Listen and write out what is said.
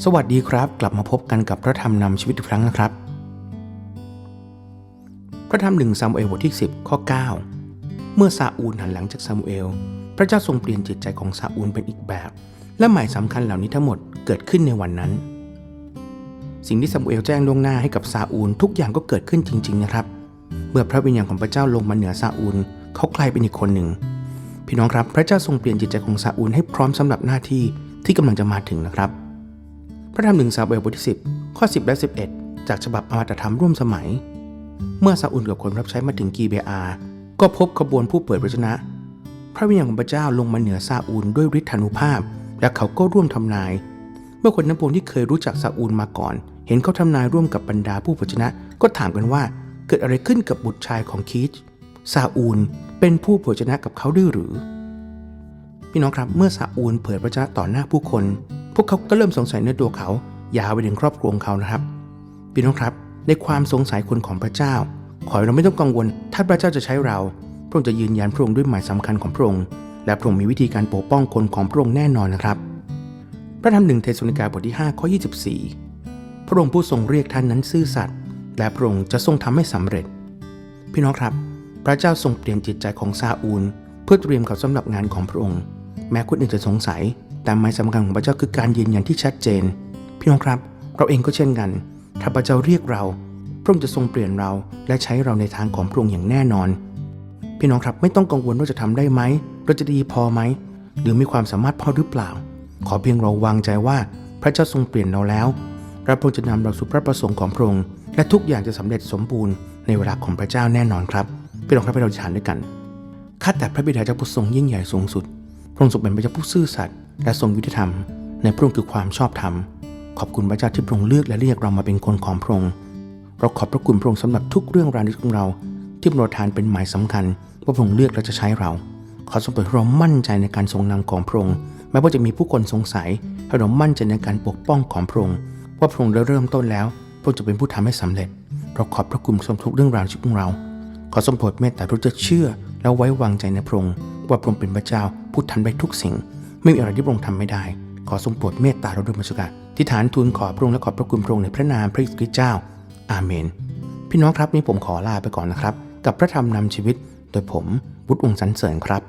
สวัสดีครับ กลับมาพบกันกับพระธรรมนำชีวิตอีกครั้งนะครับ พระธรรมหนึ่งซามูเอลบทที่ 10 ข้อ 9 เมื่อซาอูลหันหลังจากซามูเอล พระเจ้าทรงเปลี่ยนจิตใจของซาอูลเป็นอีกแบบ และหมายสำคัญเหล่านี้ทั้งหมดเกิดขึ้นในวันนั้น สิ่งที่ซามูเอลแจ้งล่วงหน้าให้กับซาอูลทุกอย่างก็เกิดขึ้นจริง ๆนะครับ เมื่อพระวิญญาณของพระเจ้าลงมาเหนือซาอูลเขากลายเป็นอีกคนหนึ่งพี่น้องครับ พระเจ้าทรงเปลี่ยนจิตใจของซาอูลให้พร้อมสำหรับหน้าที่ที่กำลังจะมาถึงนะครับ พระธรรมหนึ่งซาเอลบทที่10 ข้อ 10 และ 11 จากฉบับอมตะธรรมร่วมสมัย เมื่อซาอูลกับคนรับใช้มาถึงกีเบอาก็พบขบวนผู้เปิดพระชนะ พระวิญญาณของพระเจ้าลงมาเหนือซาอูลด้วยฤทธานุภาพ และเขาก็ร่วมทำนาย เมื่อคนทั้งปวงที่เคยรู้จักซาอูลมาก่อน เห็นเขาทำนายร่วมกับบรรดาผู้เผยชนะ ก็ถามกันว่าเกิดอะไรขึ้นกับบุตรชายของคีชซาอูลเป็นผู้เผยชนะกับเขาด้วยหรือ พี่น้องครับเมื่อซาอูลเผยพระชนะต่อหน้าผู้คน พวกเขาก็เริ่มสงสัยในตัวเขา ยาวไปถึงครอบครัวของเขานะครับพี่น้องครับในความสงสัยคนของพระเจ้า ขอให้เราไม่ต้องกังวล ถ้าพระเจ้าจะใช้เรา พระองค์จะยืนยันพระองค์ด้วยหมายสำคัญของพระองค์ และพระองค์มีวิธีการปกป้องคนของพระองค์แน่นอนนะครับ พระธรรมหนึ่งเทสนิกาบทที่5ข้อ24 พระองค์ผู้ทรงเรียกท่านนั้นซื่อสัตย์และพระองค์จะทรงทำให้สำเร็จ พี่น้องครับ พระเจ้าทรงเปลี่ยนจิตใจของซาอูล เพื่อเตรียมเขาสำหรับงานของพระองค์ แม้คนอื่นจะสงสัย แต่หมายสำคัญของพระเจ้าคือการยืนยันที่ชัดเจน พี่น้องครับ เราเองก็เช่นกัน ถ้าพระเจ้าเรียกเรา พระองค์จะทรงเปลี่ยนเราและใช้เราในทางของพระองค์อย่างแน่นอน พี่น้องครับไม่ต้องกังวลว่าจะทำได้ไหมเราจะดีพอไหม หรือมีความสามารถพอหรือเปล่า ขอเพียงเราวางใจว่าพระเจ้าทรงเปลี่ยนเราแล้วพระองค์จะนำเราสู่พระประสงค์ของพระองค์และทุกอย่างจะสำเร็จสมบูรณ์ในเวลาของพระเจ้าแน่นอนครับพี่น้องครับให้เราทานด้วยกันข้าแต่พระบิดาเจ้าผู้ทรงยิ่งใหญ่สูงสุด ระองค์ทรงเป็นพระเจ้าผู้ซื่อสัตย์และทรงยุติธรรม ในพระองค์คือความชอบธรรม ขอบคุณพระเจ้าที่พระองค์เลือกและเรียกเรามาเป็นคนของพระองค์เราขอบพระคุณพระองค์สำหรับทุกเรื่องราวในชีวิตของเรา ที่เราทานเป็นหมายสำคัญว่าพระองค์เลือกและจะใช้เรา ขอทรงเปิดให้เรามั่นใจในการทรงนำของพระองค์แม้ว่าจะมีผู้คนสงสัยให้เรามั่นใจในการปกป้องของพระองค์ว่าพระองค์ได้เริ่มต้นแล้ว พระองค์จะเป็นผู้ทำให้สำเร็จ เราขอบพระคุณทรงทุกเรื่องราวชีวิตของเรา ขอทรงโปรดเมตตาเราจะเชื่อและไว้วางใจในพระองค์ ว่าพระองค์เป็นพระเจ้าผู้ทำได้ทุกสิ่ง ไม่มีอะไรที่พระองค์ทำไม่ได้ ขอทรงโปรดเมตตาเราด้วยมัสกาที่ฐานทูลขอพระองค์และขอบพระคุณพระองค์ในพระนามพระคริสต์เจ้า อาเมน พี่น้องครับนี่ผมขอลาไปก่อนนะครับ กับพระธรรมนำชีวิต โดยผมวุฒิองค์สันเสริญครับ